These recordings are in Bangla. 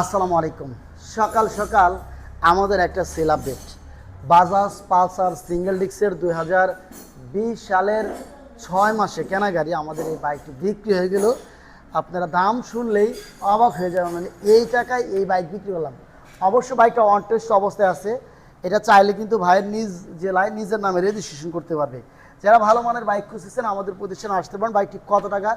আসসালামু আলাইকুম। সকাল সকাল আমাদের একটা সেল বাজাজ পালসার সিঙ্গেল ডিক্সের দুই হাজার বিশ সালের ছয় মাসে কেনা গাড়ি আমাদের এই বাইকটি বিক্রি হয়ে গেল। আপনারা দাম শুনলেই অবাক হয়ে যাবেন মানে এই টাকায় এই বাইক বিক্রি করলাম। অবশ্য বাইকটা অনটেস্ট অবস্থায় আছে। এটা চাইলে কিন্তু ভাইয়ের নিজ জেলায় নিজের নামে রেজিস্ট্রেশন করতে পারবে। যারা ভালো মানের বাইক খুঁজতেছেন আমাদের প্রতিষ্ঠানে আসতে পারেন। বাইকটি কত টাকা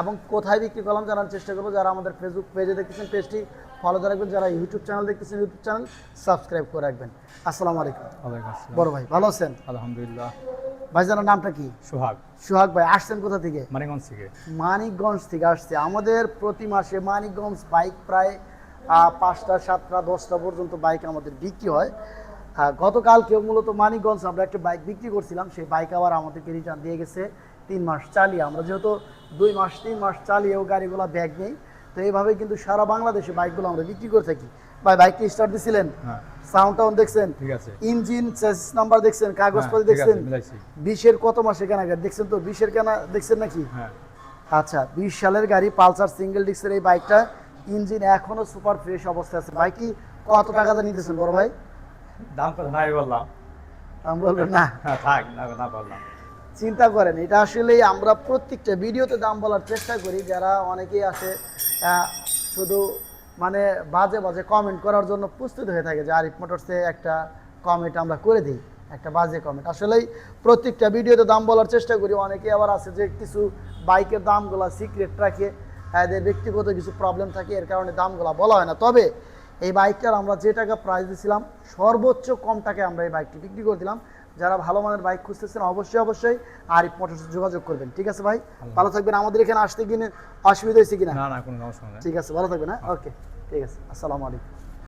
এবং কোথায় বিক্রি করলাম জানার চেষ্টা করব। যারা আমাদের ফেসবুক পেজে দেখতেছেন পেজটি ফলো করে রাখবেন। যারা ইউটিউব চ্যানেল দেখতেছেন ইউটিউব চ্যানেল সাবস্ক্রাইব করে রাখবেন। আসসালামু আলাইকুম। বড় ভাই ভালো আছেন? আলহামদুলিল্লাহ। ভাইজানের নামটা কি? সোহাগ। সোহাগ ভাই আসছেন কোথা থেকে? মানিকগঞ্জ থেকে। মানিকগঞ্জ থেকে আসছে। আমাদের প্রতি মাসে মানিকগঞ্জ বাইক প্রায় পাঁচটা সাতটা দশটা পর্যন্ত বাইক আমাদের বিক্রি হয়। আহ, গতকালকেও মূলত মানিকগঞ্জ আমরা একটা বাইক বিক্রি করছিলাম সেই বাইক আবার আমাদেরকে রিটার্ন দিয়ে গেছে তিন মাস চালিয়ে। আমরা যেহেতু দুই মাস তিন মাস চালিয়েও গাড়িগুলো ব্যাগ নেই তো এইভাবে কিন্তু সারা বাংলাদেশে বাইকগুলো আমরা বিক্রি করে থাকি। ভাই বাইকটি স্টার্ট দিছিলেন? হ্যাঁ। সাউন্ড টাউন দেখছেন? ঠিক আছে। ইঞ্জিন চেসিস নাম্বার দেখছেন? কাগজপত্র হ্যাঁ, দেখছেন? বিশের কত মাসে কেনাকাটা? দেখছেন তো বিশের কেনা দেখছেন নাকি? হ্যাঁ। আচ্ছা বিশ সালের গাড়ি পালসার সিঙ্গেল ডিস্কের এই বাইকটা ইঞ্জিন এখনও সুপার ফ্রেশ অবস্থায় আছে। বাইকটি কত টাকাতে নিতেছেন বড় ভাই? দাম কত? নাই বললাম। আমি বলব না? হ্যাঁ থাক না না বললাম। চিন্তা করেন এটা আসলে আমরা প্রত্যেকটা ভিডিওতে দাম বলার চেষ্টা করি। যারা অনেকেই আসে শুধু মানে বাজে বাজে কমেন্ট করার জন্য প্রস্তুত হয়ে থাকে যে আরিফ মোটরসে একটা কমেন্ট আমরা করে দিই একটা বাজে কমেন্ট আসলেই প্রত্যেকটা ভিডিওতে দাম বলার চেষ্টা করি। অনেকে আবার আছে যে কিছু বাইকের দামগুলো সিক্রেট রাখে এদের ব্যক্তিগত কিছু প্রবলেম থাকে এর কারণে দামগুলো বলা হয় না। তবে এই বাইকটার আমরা যে টাকা প্রাইস দিয়েছিলাম সর্বোচ্চ কম টাকায় আমরা এই বাইকটি বিক্রি করে দিলাম। যারা ভালো মানের বাইক খুঁজতেছেন অবশ্যই অবশ্যই আর মোটর যোগাযোগ করবেন। ঠিক আছে ভাই? ভালো থাকবেন। আমাদের এখানে আসতে গিয়ে অসুবিধা হয়েছে কিনা? না না কোনো সমস্যা ঠিক আছে ভালো থাকবেন হ্যাঁ? ওকে ঠিক আছে। আসসালামু আলাইকুম।